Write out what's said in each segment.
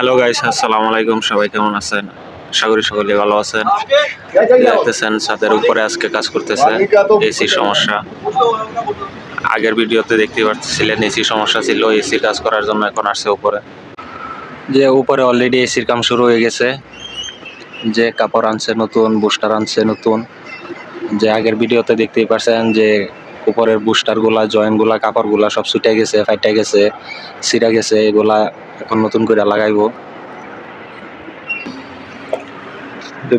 Hello guys আসসালামু আলাইকুম। সবাই কেমন আছেন? আশা করি সকলে ভালো আছেন। দেখতেছেন? ছাদের উপরে আজকে কাজ করতেছে এসি সমস্যা। আগের ভিডিওতে দেখতে পাচ্ছিলেন, এসি সমস্যা ছিল, এসি কাজ করার জন্য এখন আসছে উপরে। যে উপরে অলরেডি এসির কাম শুরু হয়ে গেছে। যে কাপড় আনছে নতুন বুস্টার আনছে নতুন। যে আগের ভিডিওতে দেখতেই পারছেন যে উপরের বুস্টারগুলা জয়েন্টগুলা সব ছুটে গেছে, ফাইটা গেছে, ছিঁড়া গেছে, এগুলা এখন নতুন করে লাগাইবো।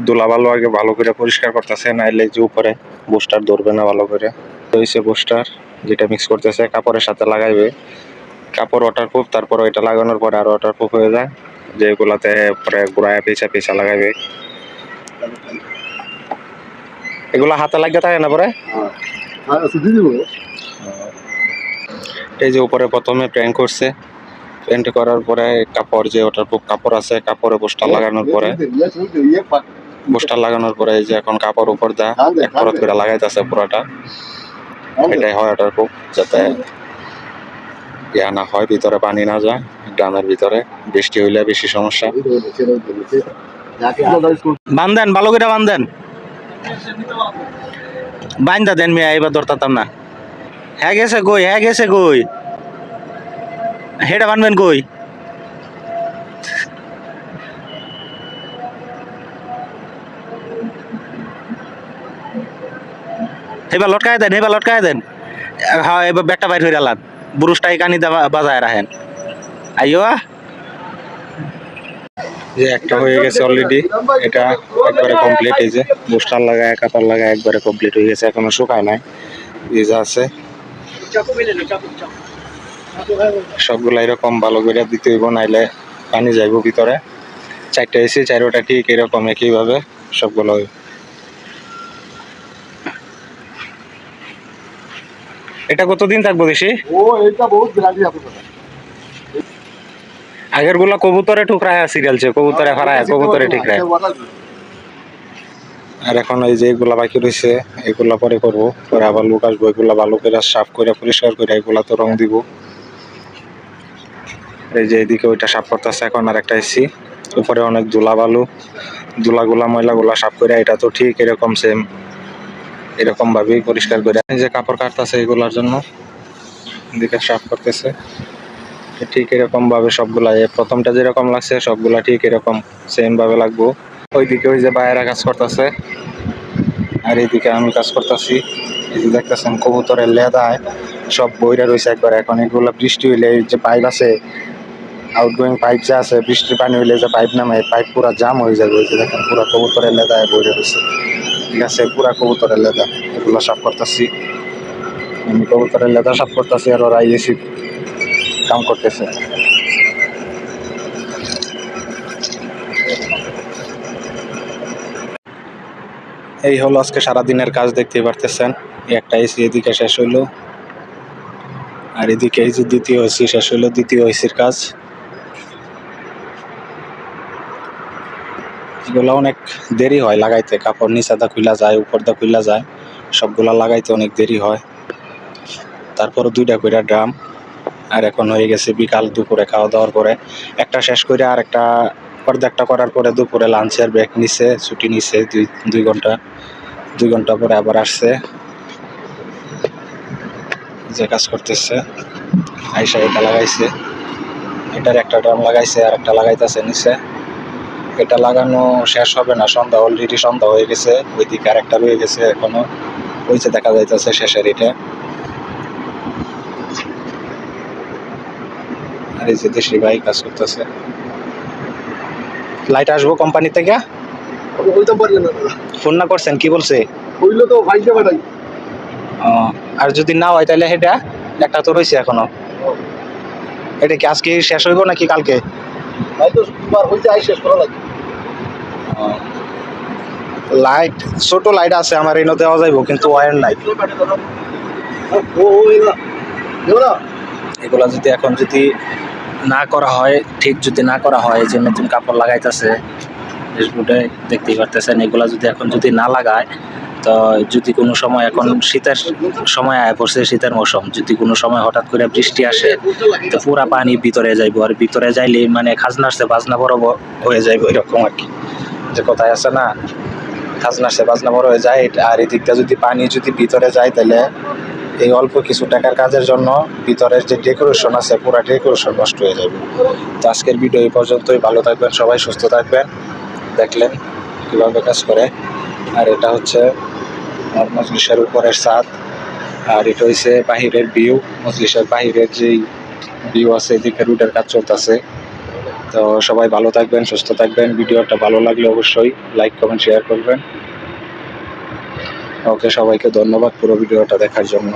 দোলা ভালো আগে ভালো করে পরিষ্কার করতেছে নাইলে যে উপরে বুস্টার ধরবে না ভালো করে। হয়েছে বুস্টার যেটা মিক্স করতেছে কাপড়ের সাথে লাগাইবে। কাপড় ওয়াটারপ্রুফ তারপর ওইটা লাগানোর পরে আরও ওয়াটারপ্রুফ হয়ে যায়। যেগুলাতে পরে গোড়ায় পেঁচা পেঁচা লাগাইবে। এগুলা হাতে লাগিয়ে থাকে না পরে? হ্যাঁ এই যে উপরে প্রথমে প্যান্ট করছে। প্যান্ট করার পরে কাপড় যে ওটার কাপড় আছে, কাপড়ে পোস্টার লাগানোর পরে পোস্টার লাগানোর পরে এই যে এখন কাপড় উপর দা এক পরত করে লাগাইতেছে পুরোটা। এটাই হয় ওটার খুব, যাতে ইয়া না হয়, ভিতরে পানি না যায়, গ্রামের ভিতরে। বৃষ্টি হইলে বেশি সমস্যা। বান্ধেন, ভালো করে বান্ধেন। বাইন্দা দেন মিয়া এবার ধরতাম না। হ্যাঁ গেছে কই হ্যাঁ গেছে কই? হেটা বানবেন কই? এবার লটকায় দেন, এবার লটকায় দেন। হ্যাঁ এবার ব্যাগটা বাইর হয়ে গেলাম বুরুষটাই কানি বাজায় রাখেন। আইও যে একটা হয়ে গেছে অলরেডি এটা একবারে কমপ্লিট যে বুস্টার লাগায় কাপড় লাগায় একবারে কমপ্লিট হয়ে গেছে, এখনও শুকায় নাই। এই যে আছে। সবগুলো এরকম ভালো করে দিতে হইব নাইলে পানি যাইব ভিতরে। চারটা এসি চারোটা ঠিক এরকম একইভাবে সবগুলো। এটা কতদিন থাকব বেশি ও এটা বহুত গ্যারান্টি আছে আগেরগুলা কবুতরে ঠুকরায় সিরিয়ালছে কবুতরে ফারায় কবুতরে ঠিক রায় আর এখন এই যে এগুলা বাকি রয়েছে এগুলা পরে করব। পরে আবার লোক আসব এগুলা ভালো করে সাফ করে পরিষ্কার করে এগুলা তো রং দিব। এই যে এদিকে ওইটা সাফ করতেছে এখন আর একটা এসি উপরে অনেক ধুলা বালু। ধুলাগুলা ময়লাগুলা সাফ করে এটা তো ঠিক এরকম সেম এরকম ভাবেই পরিষ্কার করে যে কাপড় কাটতেছে এগুলার জন্য। এদিকে সাফ করতেছে। ঠিক এরকম ভাবে সবগুলা প্রথমটা যেরকম লাগছে সবগুলা ঠিক এরকম সেম ভাবে লাগবো। ওইদিকে ওই যে বাইরে কাজ করতেছে। আর এইদিকে আমি কাজ করতেছি। এই যে দেখতেছেন কবুতরের লেদায় সব বইরা রয়েছে একবার। এখন এগুলো বৃষ্টি হইলে যে পাইপ আছে আউটগোয়িং পাইপ যে আছে, বৃষ্টির পানি হইলে যে পাইপ নামে পাইপ পুরা জাম হয়ে যাবে ওই যে দেখেন, পুরা কবুতরের লেদায় বইরা রয়েছে। ঠিক আছে, পুরা কবুতরের লেদা, এগুলো সাফ করতেছি। আমি কবুতরের লেদা সাফ করতেছি আর ওরা এসি কাম করতেছে। এই হলো আজকে সারাদিনের কাজ দেখতে পারতেছেন। একটা এসি এদিকে শেষ হইল। আর এদিকে এই যে দ্বিতীয় এসি শেষ হইল, দ্বিতীয় এসির কাজ। এগুলো অনেক দেরি হয় লাগাইতে। কাপড় নিচে দা খুলা যায় উপর দা খুলা যায়, সবগুলা লাগাইতে অনেক দেরি হয়। তারপর দুইটা কইরা ড্রাম। আর এখন হয়ে গেছে বিকাল দুপুরে খাওয়া দাওয়ার পরে। একটা শেষ করে আর একটা অর্ধেকটা করার পরে দুপুরে লাঞ্চের ব্রেক নিছে, ছুটি নিছে দুই দুই ঘণ্টা দুই ঘণ্টা পরে আবার আসছে। যে কাজ করতেছে, আইসা এটা লাগাইছে। এটার একটা ড্রাম লাগাইছে, আর একটা লাগাইতেছে নিচে। এটা লাগানো শেষ হবে না সন্ধ্যা অলরেডি সন্ধ্যা হয়ে গেছে ওইদিকে আর একটা রয়ে গেছে এখনও। ওই যে দেখা যাইতেছে শেষের এটা আর এই যে দেশি ভাই কাজ করতেছে। লাইট আসব কোম্পানি থেকে? বলতে পারলেন না ফোন না করছেন কি বলছে? হইল তো ভাইকে পাঠাই? আর যদি না হয় তাহলে সেটা একটা তো রয়েছে এখনও। এটা কি আজকে শেষ হইব নাকি কালকে? হয়তো শেষ করা লাগে লাইট ছোট লাইট আছে, আমার এনে দেওয়া যাইব, কিন্তু ওয়ার নাই। এগুলা যদি এখন যদি না করা হয়, ঠিক যদি না করা হয় যে নতুন কাপড় লাগাইতেছে ফেসবুকে দেখতেই পারতেছেন, এগুলা যদি এখন যদি না লাগায়, তো যদি কোনো সময় এখন শীতের সময় আয় পড়ছে, শীতের মৌসুম, যদি কোনো সময় হঠাৎ করে বৃষ্টি আসে, তো পুরা পানি ভিতরে যাইব, আর ভিতরে যাইলে মানে খাজনা সে বাজনা বড় হয়ে যাইব, এরকম আর কি। যে কথায় আছে না, খাজনা সে বাজনা বড় হয়ে যায়, আর এদিকটা যদি পানি যদি ভিতরে যায় তাহলে এই অল্প কিছু টাকার কাজের জন্য ভিতরের যে ডেকোরেশন আছে, পুরো ডেকোরেশন নষ্ট হয়ে যাবে। তো আজকের ভিডিও এই পর্যন্তই। ভালো থাকবেন সবাই, সুস্থ থাকবেন। দেখলেন কীভাবে কাজ করে। আর এটা হচ্ছে মজলিসের উপরের ছাদ। আর এটা হচ্ছে বাহিরের ভিউ মজলিসের বাহিরের যেই ভিউ আছে, এদিকে রুটের কাজ চলতেছে। তো সবাই ভালো থাকবেন, সুস্থ থাকবেন। ভিডিওটা ভালো লাগলে অবশ্যই লাইক কমেন্ট শেয়ার করবেন। ওকে, সবাইকে ধন্যবাদ পুরো ভিডিওটা দেখার জন্য।